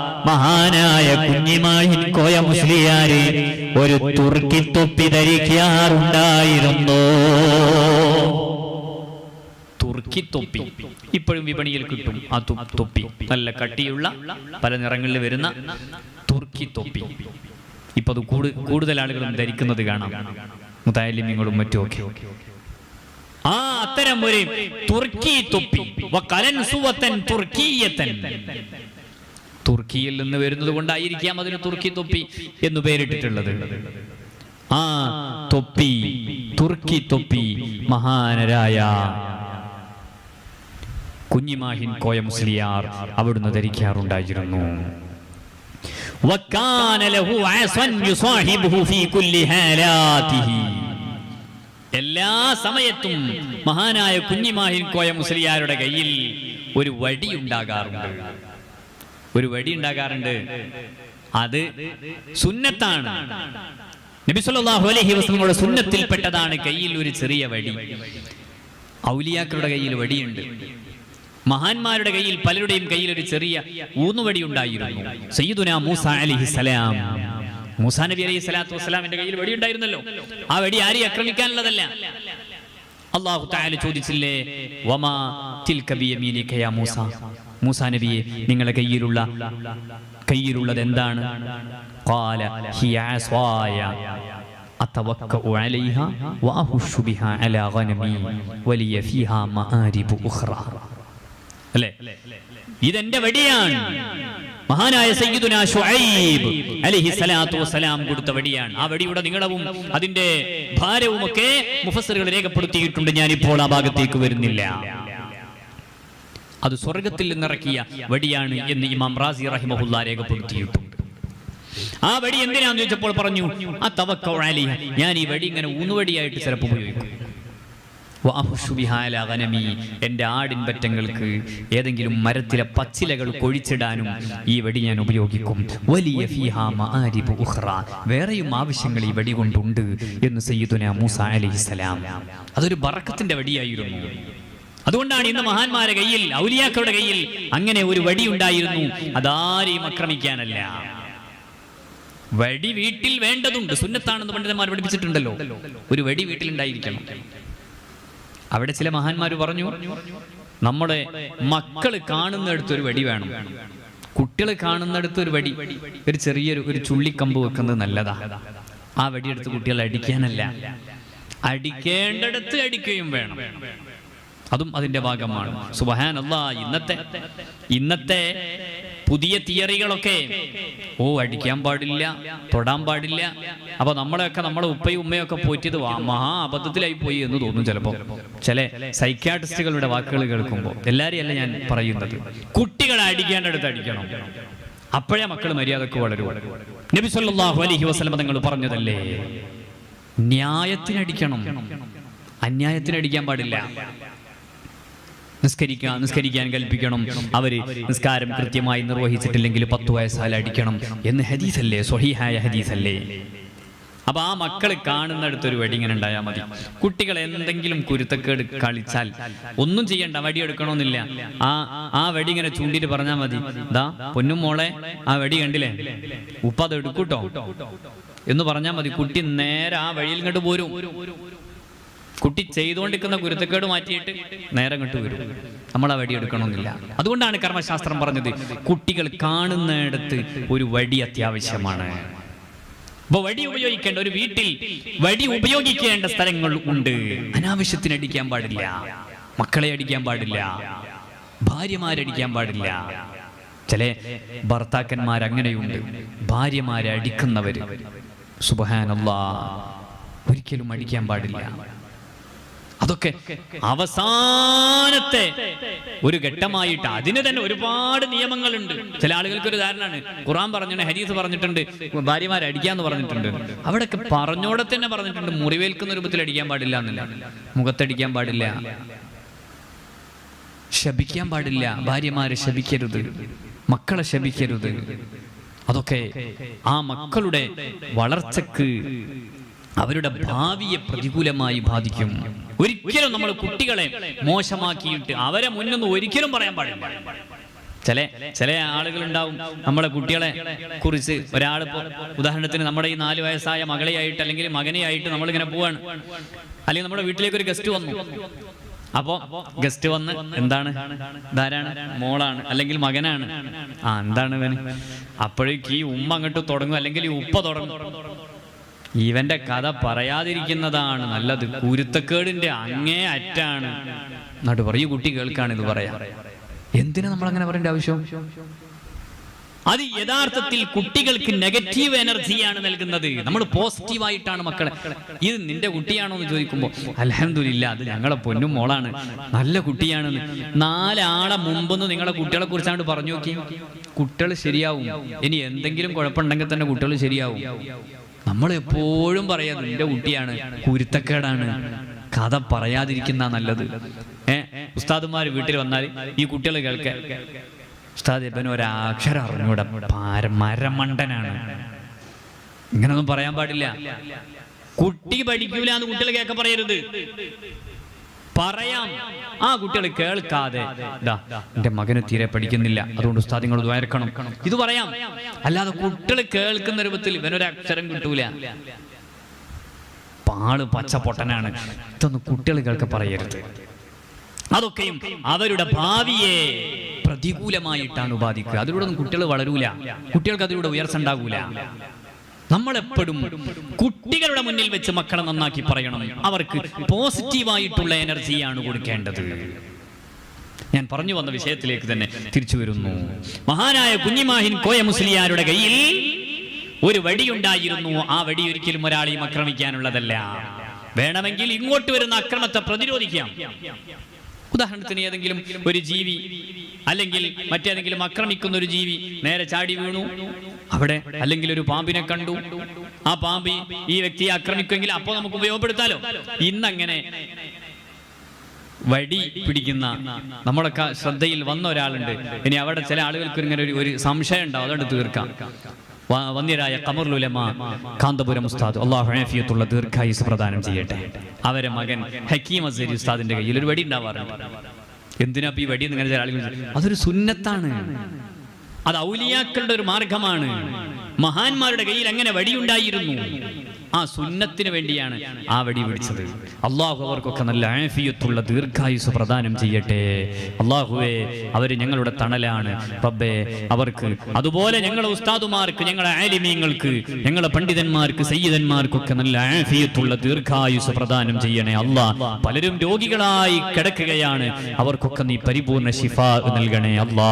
മഹാനായ കുഞ്ഞിമാഹിൻ കോയ മുസ്ലിയാര് ഒരു തുർക്കി തൊപ്പി ധരിക്കാറുണ്ടായിരുന്നു. തുർക്കി തൊപ്പി. ഇപ്പോഴും വിപണിയിൽ കിട്ടും ആ തൊപ്പി. നല്ല കട്ടിയുള്ള പല നിറങ്ങളിൽ വരുന്ന തുർക്കി തൊപ്പി. ഇപ്പൊ അത് കൂടു- കൂടുതൽ ആളുകളും ധരിക്കുന്നത് കാണാം. മുതാലിമ്യങ്ങളും മറ്റുമൊക്കെ. ആ അത്തരം ഒരു തുർക്കി തൊപ്പി. തുർക്കീയത്തൻ. തുർക്കിയിൽ നിന്ന് വരുന്നത് കൊണ്ടായിരിക്കാം അതിന് തുർക്കി തൊപ്പി എന്ന് പേരിട്ടിട്ടുള്ളത്. ആ തൊപ്പി തുർക്കി തൊപ്പി മഹാനരായ കുഞ്ഞിമാഹിൻ കോയ മുസ്ലിയാർ അവിടുന്ന് ധരിക്കാറുണ്ടായിരുന്നു. എല്ലാ സമയത്തും മഹാനായ കുഞ്ഞിമാഹിൻ കോയ മുസ്ലിയാരുടെ കയ്യിൽ ഒരു വടി ഉണ്ടാകാറുണ്ട്. ഒരു വടി ഉണ്ടാകാറുണ്ട്. അത് സുന്നത്താണ്. നബി സല്ലല്ലാഹു അലൈഹി വസല്ലമയുടെ സുന്നത്തിൽപ്പെട്ടതാണ് കയ്യിൽ ഒരു ചെറിയ വടി. ഔലിയാക്കളുടെ കയ്യിൽ വടിയുണ്ട്. മഹാന്മാരുടെ കയ്യിൽ പലരുടെയും കയ്യിൽ ഒരു ചെറിയ ഊന്നുവടി ഉണ്ടായിരുന്നു. സയ്യിദുന മൂസ അലിഹിസലാം മൂസാ നബി അലൈഹി സ്വലാത്തു വസ്സലാമിന്റെ കയ്യിൽ വടി ഉണ്ടായിരുന്നല്ലോ. ആ വടി ആരെയും ആക്രമിക്കാനുള്ളതല്ല. അള്ളാഹു താല ചോദിച്ചില്ലേ വമാ തിൽ കബിയ മൂസ? മൂസാ നബിയെ നിങ്ങളുടെ കയ്യിലുള്ള കയ്യിലുള്ളത് എന്താണ് ഖാല ഹിയ അസ്വായ. അതവക്കഉ അലൈഹ വഅഹുഷു അലാ ഗനമി വലിയ ഫീഹാ മആരിബു ഉഖ്റ. അല്ലേ? ഇതെന്റെ വടിയാണ്. മഹാനായ സയ്യിദുന ഷുഐബ് അലൈഹി സ്വലാത്തു വസ്സലാം കൊടുത്ത വടിയാണ്. ആ വടിയുടെ നീളവും അതിന്റെ ഭാരവും ഒക്കെ മുഫസറുകൾ രേഖപ്പെടുത്തിയിട്ടുണ്ട്. ഞാൻ ഇപ്പോൾ ആ ഭാഗത്തേക്ക് വരുന്നില്ല. അത് സ്വർഗത്തിൽ നിന്നിറക്കിയ വടിയാണ് എന്ന് ഇമാം റാസി റഹിമഹുല്ല രേഖപ്പെടുത്തിയിട്ടുണ്ട് ആ വടി എന്തിനാന്ന് ചോദിച്ചപ്പോൾ പറഞ്ഞു ആ തവക്കോഴാലി ഞാൻ ഈ വടി ഇങ്ങനെ ഊന്നുവടിയായിട്ട് ചിലപ്പോൾ ഉപയോഗിക്കും വഅഹുഷു ബിഹാ അലാ ഗനമി. എന്റെ ആടിൻ പറ്റങ്ങൾക്ക് ഏതെങ്കിലും മരത്തിലെ പച്ചിലകൾ കൊഴിച്ചിടാനും ഈ വടി ഞാൻ ഉപയോഗിക്കും വലിയ. വേറെയും ആവശ്യങ്ങൾ ഈ വടി കൊണ്ടുണ്ട് എന്ന് സയ്യിദുന മൂസ അലൈഹിസ്സലാം അതൊരു ബറക്കത്തിന്റെ വടിയായിരുന്നു അതുകൊണ്ടാണ് ഇന്ന് മഹാന്മാരെ കയ്യിൽ ഔലിയാക്കളുടെ കയ്യിൽ അങ്ങനെ ഒരു വടി ഉണ്ടായിരുന്നു. അതാരെയും ആക്രമിക്കാനല്ല. വടി വീട്ടിൽ വേണ്ടതുണ്ട്. സുന്നത്താണെന്ന് പണ്ഡിതന്മാർ പഠിപ്പിച്ചിട്ടുണ്ടല്ലോ. ഒരു വടി വീട്ടിലുണ്ടായിരിക്കണം. അവിടെ ചില മഹാന്മാർ പറഞ്ഞു നമ്മുടെ മക്കൾ കാണുന്നിടത്ത് ഒരു വടി വേണം. കുട്ടികൾ കാണുന്നിടത്ത് ഒരു വടി. ഒരു ചെറിയൊരു ഒരു ചുള്ളിക്കമ്പ് വെക്കുന്നത് നല്ലതാ. ആ വടി എടുത്ത് കുട്ടികളെ അടിക്കാനല്ല. അടിക്കേണ്ടടുത്ത് അടിക്കുകയും വേണം. അതും അതിന്റെ ഭാഗമാണ്. സുബഹാൻ അല്ല ഇന്നത്തെ ഇന്നത്തെ പുതിയ തിയറികളൊക്കെ ഓ അടിക്കാൻ പാടില്ല തൊടാൻ പാടില്ല. അപ്പൊ നമ്മളെയൊക്കെ നമ്മളെ ഉപ്പയും ഉമ്മയൊക്കെ പോറ്റിയത് മഹാ അബദ്ധത്തിലായി പോയി എന്ന് തോന്നും ചിലപ്പോ. ചില സൈക്യാട്രിസ്റ്റുകളുടെ വാക്കുകൾ കേൾക്കുമ്പോൾ എല്ലാരെയും അല്ല ഞാൻ പറയുന്നത്. കുട്ടികളെ അടിക്കേണ്ടടുത്ത് അടിക്കണം. അപ്പോഴേ മക്കൾ മര്യാദയ്ക്ക് വളരും. നബി സല്ലല്ലാഹു അലൈഹി വസല്ലം തങ്ങൾ പറഞ്ഞതല്ലേ? ന്യായത്തിനടിക്കണം. അന്യായത്തിനടിക്കാൻ പാടില്ല. നിസ്കരിക്കാൻ നിസ്കരിക്കാൻ കൽപ്പിക്കണം. അവർ നിസ്കാരം കൃത്യമായി നിർവഹിച്ചിട്ടില്ലെങ്കിൽ പത്ത് വയസ്സാൽ അടിക്കണം എന്ന് ഹദീസല്ലേ? സ്വഹീഹായ ഹദീസല്ലേ? അപ്പൊ ആ മക്കൾ കാണുന്നിടത്തൊരു വടി ഇങ്ങനെ ഉണ്ടായാൽ മതി. കുട്ടികൾ എന്തെങ്കിലും കുരുത്തക്കേട് കളിച്ചാൽ ഒന്നും ചെയ്യണ്ട വടി എടുക്കണമെന്നില്ല. ആ ആ വടി ഇങ്ങനെ ചൂണ്ടിട്ട് പറഞ്ഞാൽ മതി. ദാ പൊന്നും മോളെ ആ വടി കണ്ടില്ലേ? ഉപ്പ അത് എടുക്കൂട്ടോ? എന്ന് പറഞ്ഞാൽ മതി. കുട്ടി നേരെ ആ വഴിയിൽ ഇങ്ങോട്ട് പോരും. കുട്ടി ചെയ്തുകൊണ്ടിരിക്കുന്ന കുരുത്തക്കേട് മാറ്റിയിട്ട് നേരെ അങ്ങോട്ട് വരും നമ്മൾ ആ വടി എടുക്കണമെന്നില്ല. അതുകൊണ്ടാണ് കർമ്മശാസ്ത്രം പറഞ്ഞത് കുട്ടികൾ കാണുന്നിടത്ത് ഒരു വടി അത്യാവശ്യമാണ്. അപ്പൊ വടി ഉപയോഗിക്കേണ്ട ഒരു വീട്ടിൽ വടി ഉപയോഗിക്കേണ്ട സ്ഥലങ്ങൾ ഉണ്ട്. അനാവശ്യത്തിന് അടിക്കാൻ പാടില്ല. മക്കളെ അടിക്കാൻ പാടില്ല. ഭാര്യമാരടിക്കാൻ പാടില്ല. ചില ഭർത്താക്കന്മാർ അങ്ങനെയുണ്ട്. ഭാര്യമാരെ അടിക്കുന്നവര്. സുബഹാനല്ലാ. ഒരിക്കലും അടിക്കാൻ പാടില്ല. അതൊക്കെ അവസാനത്തെ ഒരു ഘട്ടമായിട്ട്. അതിന് തന്നെ ഒരുപാട് നിയമങ്ങളുണ്ട്. ചില ആളുകൾക്ക് ഒരു ധാരണയാണ്. ഖുറാൻ പറഞ്ഞിട്ടുണ്ട് ഹരീസ് പറഞ്ഞിട്ടുണ്ട് ഭാര്യമാരെ അടിക്കാന്ന് പറഞ്ഞിട്ടുണ്ട്. അവിടെയൊക്കെ പറഞ്ഞോടെ തന്നെ പറഞ്ഞിട്ടുണ്ട് മുറിവേൽക്കുന്ന രൂപത്തിൽ അടിക്കാൻ പാടില്ല എന്നില്ല. മുഖത്തടിക്കാൻ പാടില്ല. ശപിക്കാൻ പാടില്ല. ഭാര്യമാരെ ശപിക്കരുത്. മക്കളെ ശപിക്കരുത്. അതൊക്കെ ആ മക്കളുടെ വളർച്ചക്ക് അവരുടെ ഭാവിയെ പ്രതികൂലമായി ബാധിക്കും. ഒരിക്കലും നമ്മൾ കുട്ടികളെ മോശമാക്കിയിട്ട് അവരെ മുന്നൊന്നും ഒരിക്കലും പറയാൻ പാടില്ല. ചില ചില ആളുകളുണ്ടാവും നമ്മുടെ കുട്ടികളെ കുറിച്ച് ഒരാൾ ഉദാഹരണത്തിന് നമ്മുടെ ഈ നാല് വയസ്സായ മകളെയായിട്ട് അല്ലെങ്കിൽ മകനെയായിട്ട് നമ്മളിങ്ങനെ പോവാണ്. അല്ലെങ്കിൽ നമ്മുടെ വീട്ടിലേക്ക് ഒരു ഗസ്റ്റ് വന്നു. അപ്പോ ഗസ്റ്റ് വന്ന് എന്താണ്? ധാരാണ് മോളാണ് അല്ലെങ്കിൽ മകനാണ്. ആ എന്താണ് അപ്പോഴേക്ക് ഈ ഉമ്മ അങ്ങോട്ട് തുടങ്ങും അല്ലെങ്കിൽ ഈ ഉപ്പ തുടങ്ങും. ഇവന്റെ കഥ പറയാതിരിക്കുന്നതാണ് നല്ലത്. കുരുത്തക്കേടിന്റെ അങ്ങേ അറ്റാണ്. എന്നിട്ട് പറയൂ കുട്ടി കേൾക്കാണ് ഇത് പറയാ. എന്തിനാ നമ്മൾ അങ്ങനെ പറയേണ്ട ആവശ്യം? അത് യഥാർത്ഥത്തിൽ കുട്ടികൾക്ക് നെഗറ്റീവ് എനർജിയാണ് നൽകുന്നത്. നമ്മൾ പോസിറ്റീവായിട്ടാണ് മക്കളെ. ഇത് നിന്റെ കുട്ടിയാണോ എന്ന് ചോദിക്കുമ്പോൾ അലഹമില്ല അത് ഞങ്ങളെ പൊന്നും മോളാണ്. നല്ല കുട്ടിയാണെന്ന്. നാലാളെ മുമ്പെന്ന് നിങ്ങളെ കുട്ടികളെ കുറിച്ചാണ് പറഞ്ഞു നോക്കി. കുട്ടികൾ ശരിയാവും. ഇനി എന്തെങ്കിലും കുഴപ്പമുണ്ടെങ്കിൽ തന്നെ കുട്ടികൾ ശരിയാവും. നമ്മൾ എപ്പോഴും പറയാ നിന്റെ കുട്ടിയാണ് കുരുത്തക്കേടാണ്. കഥ പറയാതിരിക്കുന്ന നല്ലത്. ഏ ഉസ്താദുമാർ വീട്ടിൽ വന്നാൽ ഈ കുട്ടികൾ കേൾക്ക. ഉസ്താദ് ഇപ്പൻ ഒരാക്ഷരം അറിഞ്ഞൂടെ. മരമണ്ടനാണ്. ഇങ്ങനൊന്നും പറയാൻ പാടില്ല. കുട്ടി പഠിക്കൂല എന്ന് കുട്ടികൾ കേൾക്ക പറയരുത്. പറയാം. ആ കുട്ടികൾ കേൾക്കാതെ. എന്റെ മകന് തീരെ പഠിക്കുന്നില്ല. അതുകൊണ്ട് ഉസ്താദ് നിങ്ങൾ വയർക്കണം ഇത് പറയാം. അല്ലാതെ കുട്ടികൾ കേൾക്കുന്ന രൂപത്തിൽ ഇവനൊരു അക്ഷരം കിട്ടൂല. പാൾ പച്ച പൊട്ടനാണ്. ഇതൊന്നും കേൾക്ക പറയരുത്. അതൊക്കെയും അവരുടെ ഭാവിയെ പ്രതികൂലമായിട്ടാണ് ഉപാധിക്കുക. അതിലൂടെ ഒന്നും കുട്ടികൾ വളരൂല. കുട്ടികൾക്ക് അതിലൂടെ ഉയർച്ച ഉണ്ടാകൂല നമ്മളെപ്പോഴും കുട്ടികളുടെ മുന്നിൽ വെച്ച് മക്കളെ നന്നാക്കി പറയണം. അവർക്ക് പോസിറ്റീവായിട്ടുള്ള എനർജിയാണ് കൊടുക്കേണ്ടത്. ഞാൻ പറഞ്ഞു വന്ന വിഷയത്തിലേക്ക് തന്നെ തിരിച്ചു വരുന്നു. മഹാനായ കുഞ്ഞിമാഹിൻ കോയ മുസ്ലിയാരുടെ കയ്യിൽ ഒരു വടിയുണ്ടായിരുന്നു. ആ വടി ഒരിക്കലും ഒരാളെയും ആക്രമിക്കാനുള്ളതല്ല. വേണമെങ്കിൽ ഇങ്ങോട്ട് വരുന്ന അക്രമത്തെ പ്രതിരോധിക്കാം. ഉദാഹരണത്തിന് ഏതെങ്കിലും ഒരു ജീവി അല്ലെങ്കിൽ മറ്റേതെങ്കിലും ആക്രമിക്കുന്ന ഒരു ജീവി നേരെ ചാടി വീണു. അവിടെ അല്ലെങ്കിൽ ഒരു പാമ്പിനെ കണ്ടു. ആ പാമ്പി ഈ വ്യക്തിയെ ആക്രമിക്കുമെങ്കിൽ അപ്പോൾ നമുക്ക് ഉപയോഗപ്പെടുത്താലോ? ഇന്നങ്ങനെ വടി പിടിക്കുന്ന നമ്മളൊക്കെ ശ്രദ്ധയിൽ വന്ന ഒരാളുണ്ട്. ഇനി അവിടെ ചില ആളുകൾക്ക് ഇങ്ങനെ ഒരു സംശയം ഉണ്ടാവും. അതുകൊണ്ട് തീർക്കാം. വന്ദ്യരായ കമറുലുലമ കാന്തപുരം ഉസ്താദ് അള്ളാഹു ഹനഫിയത്തുള്ള ദീർഘായുസ് പ്രദാനം ചെയ്യട്ടെ. അവരെ മകൻ ഹക്കീം അസരി ഉസ്താദിന്റെ കയ്യിൽ ഒരു വടി ഉണ്ടാവാറുണ്ട്. എന്തിനാ ഈ വടി ഇങ്ങനെ അതൊരു സുന്നത്താണ്. അത് ഔലിയാക്കളുടെ ഒരു മാർഗമാണ്. മഹാന്മാരുടെ കയ്യിൽ അങ്ങനെ വടിയുണ്ടായിരുന്നു. ആ സുന്നത്തിന് വേണ്ടിയാണ് ആ വടി പിടിച്ചത്. അള്ളാഹു അവർക്കൊക്കെ നല്ല ആഫിയത്തുള്ള ദീർഘായുസ് പ്രദാനം ചെയ്യട്ടെ. അള്ളാഹുവേ അവർ ഞങ്ങളുടെ തണലാണ്. റബ്ബേ അവർക്ക് അതുപോലെ ഞങ്ങളെ ഉസ്താദുമാർക്ക് ഞങ്ങളെ ആലിമീങ്ങൾക്ക് ഞങ്ങളെ പണ്ഡിതന്മാർക്ക് സയ്യിദന്മാർക്കൊക്കെ നല്ല ആഫിയത്തുള്ള ദീർഘായുസ് പ്രദാനം ചെയ്യണേ. അള്ളാഹ് പലരും രോഗികളായി കിടക്കുകയാണ്. അവർക്കൊക്കെ നീ പരിപൂർണ ശിഫ നൽകണേ. അല്ലാ